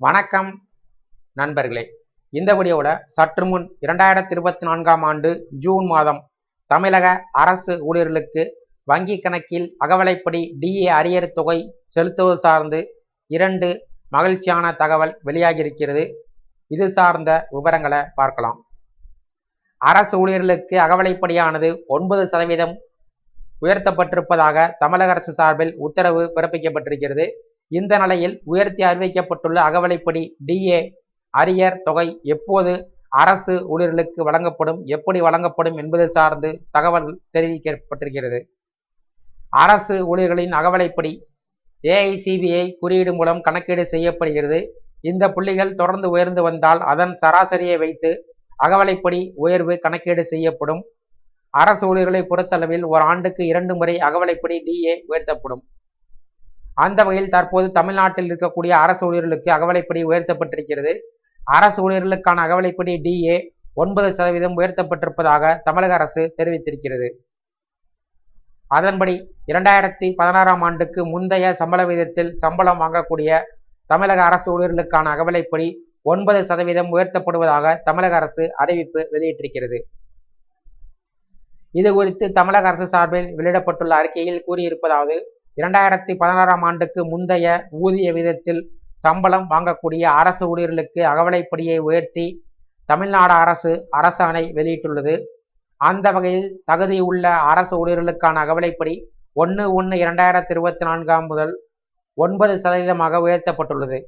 வணக்கம் நண்பர்களே. இந்த வீடியோவில் சற்று முன் இரண்டாயிரத்தி இருபத்தி நான்காம் ஆண்டு ஜூன் மாதம் தமிழக அரசு ஊழியர்களுக்கு வங்கி கணக்கில் அகவலைப்படி டிஏ அரியர் தொகை செலுத்துவது சார்ந்து இரண்டு மகிழ்ச்சியான தகவல் வெளியாகியிருக்கிறது. இது சார்ந்த விவரங்களை பார்க்கலாம். அரசு ஊழியர்களுக்கு அகவலைப்படியானது ஒன்பது சதவீதம் உயர்த்தப்பட்டிருப்பதாக தமிழக அரசு சார்பில் உத்தரவு பிறப்பிக்கப்பட்டிருக்கிறது. இந்த நிலையில் உயர்த்தி அறிவிக்கப்பட்டுள்ள அகவலைப்படி டிஏ அரியர் தொகை எப்போது அரசு ஊழியர்களுக்கு வழங்கப்படும் எப்படி வழங்கப்படும் என்பது சார்ந்து தகவல் தெரிவிக்கப்பட்டிருக்கிறது. அரசு ஊழியர்களின் அகவலைப்படி ஏஐசிபிஐ குறியீடு மூலம் கணக்கீடு செய்யப்படுகிறது. இந்த புள்ளிகள் தொடர்ந்து உயர்ந்து வந்தால் அதன் சராசரியை வைத்து அகவலைப்படி உயர்வு கணக்கீடு செய்யப்படும். அரசு ஊழியர்களை பொறுத்தளவில் ஒரு ஆண்டுக்கு இரண்டு முறை அகவலைப்படி டிஏ உயர்த்தப்படும். அந்த வகையில் தற்போது தமிழ்நாட்டில் இருக்கக்கூடிய அரசு ஊழியர்களுக்கு அகவலைப்படி உயர்த்தப்பட்டிருக்கிறது. அரசு ஊழியர்களுக்கான அகவலைப்படி டிஏ ஒன்பது சதவீதம் உயர்த்தப்பட்டிருப்பதாக தமிழக அரசு தெரிவித்திருக்கிறது. அதன்படி இரண்டாயிரத்தி பதினாறாம் ஆண்டுக்கு முந்தைய சம்பள விதத்தில் சம்பளம் வாங்கக்கூடிய தமிழக அரசு ஊழியர்களுக்கான அகவலைப்படி ஒன்பது சதவீதம் உயர்த்தப்படுவதாக தமிழக அரசு அறிவிப்பு வெளியிட்டிருக்கிறது. இது குறித்து தமிழக அரசு சார்பில் வெளியிடப்பட்டுள்ள அறிக்கையில் கூறியிருப்பதாவது இரண்டாயிரத்தி பதினாறாம் ஆண்டுக்கு முந்தைய ஊதிய விதத்தில் சம்பளம் வாங்கக்கூடிய அரசு ஊழியர்களுக்கு அகவலைப்படியை உயர்த்தி தமிழ்நாடு அரசு அரசாணை வெளியிட்டுள்ளது. அந்த வகையில் தகுதியுள்ள அரசு ஊழியர்களுக்கான அகவலைப்படி ஒன்று ஒன்று இரண்டாயிரத்தி இருபத்தி நான்காம் முதல் ஒன்பது சதவீதமாக உயர்த்தப்பட்டுள்ளது.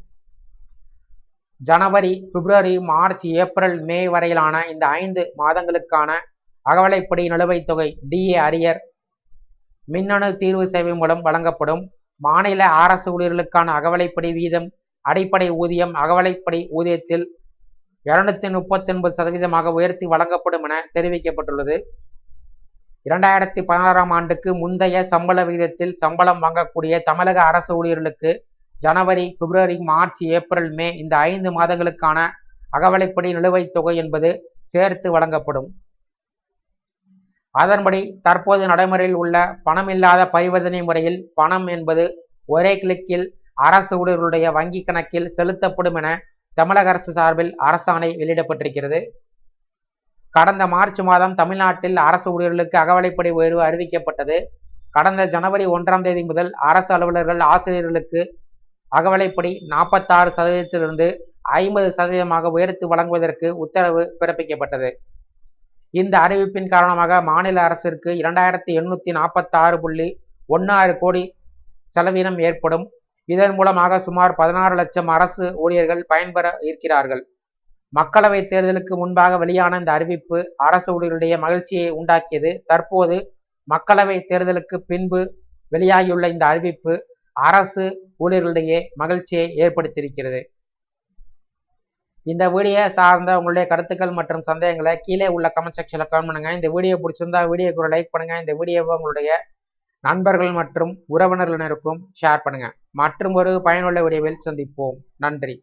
ஜனவரி பிப்ரவரி மார்ச் ஏப்ரல் மே வரையிலான இந்த ஐந்து மாதங்களுக்கான அகவலைப்படி நிலுவைத் தொகை டிஏ அரியர் மின்னணு தீர்வு சேவை மூலம் வழங்கப்படும் மாநில அரசு ஊழியர்களுக்கான அகவலைப்படி வீதம் அடிப்படை ஊதியம் அகவலைப்படி ஊதியத்தில் இருநூத்தி முப்பத்தி ஒன்பது சதவீதமாக உயர்த்தி வழங்கப்படும் என தெரிவிக்கப்பட்டுள்ளது. இரண்டாயிரத்தி பதினாறாம் ஆண்டுக்கு முந்தைய சம்பள விகிதத்தில் சம்பளம் வாங்கக்கூடிய தமிழக அரசு ஊழியர்களுக்கு ஜனவரி பிப்ரவரி மார்ச் ஏப்ரல் மே இந்த ஐந்து மாதங்களுக்கான அகவலைப்படி நிலுவைத் தொகை என்பது சேர்த்து வழங்கப்படும். அதன்படி தற்போது நடைமுறையில் உள்ள பணமில்லாத பரிவர்த்தனை முறையில் பணம் என்பது ஒரே கிளிக்கில் அரசு ஊழியர்களுடைய வங்கி கணக்கில் செலுத்தப்படும் என தமிழக அரசு சார்பில் அரசாணை வெளியிடப்பட்டிருக்கிறது. கடந்த மார்ச் மாதம் தமிழ்நாட்டில் அரசு ஊழியர்களுக்கு அகவலைப்படி உயர்வு அறிவிக்கப்பட்டது. கடந்த ஜனவரி ஒன்றாம் தேதி முதல் அரசு அலுவலர்கள் ஆசிரியர்களுக்கு அகவலைப்படி நாற்பத்தாறு சதவீதத்திலிருந்து ஐம்பது சதவீதமாக உயர்த்தி வழங்குவதற்கு உத்தரவு பிறப்பிக்கப்பட்டது. இந்த அறிவிப்பின் காரணமாக மாநில அரசிற்கு இரண்டாயிரத்தி எண்ணூற்றி நாற்பத்தாறு புள்ளி ஒன்னாறு ஆறு கோடி செலவினம் ஏற்படும். இதன் மூலமாக சுமார் பதினாறு லட்சம் அரசு ஊழியர்கள் பயன்பெற இருக்கிறார்கள். மக்களவைத் தேர்தலுக்கு முன்பாக வெளியான இந்த அறிவிப்பு அரசு ஊழியர்களுடைய மகிழ்ச்சியை உண்டாக்கியது. தற்போது மக்களவை தேர்தலுக்கு பின்பு வெளியாகியுள்ள இந்த அறிவிப்பு அரசு ஊழியர்களிடையே மகிழ்ச்சியை ஏற்படுத்தியிருக்கிறது. இந்த வீடியோ சார்ந்த உங்களுடைய கருத்துக்கள் மற்றும் சந்தேகங்களை கீழே உள்ள கமெண்ட் செக்ஷனில் கமெண்ட் பண்ணுங்க. இந்த வீடியோ பிடிச்சிருந்தா வீடியோக்கு ஒரு லைக் பண்ணுங்க. இந்த வீடியோவை உங்களுடைய நண்பர்கள் மற்றும் உறவினர்களினருக்கும் ஷேர் பண்ணுங்க. மற்றும் ஒரு பயனுள்ள வீடியோவில் சந்திப்போம். நன்றி.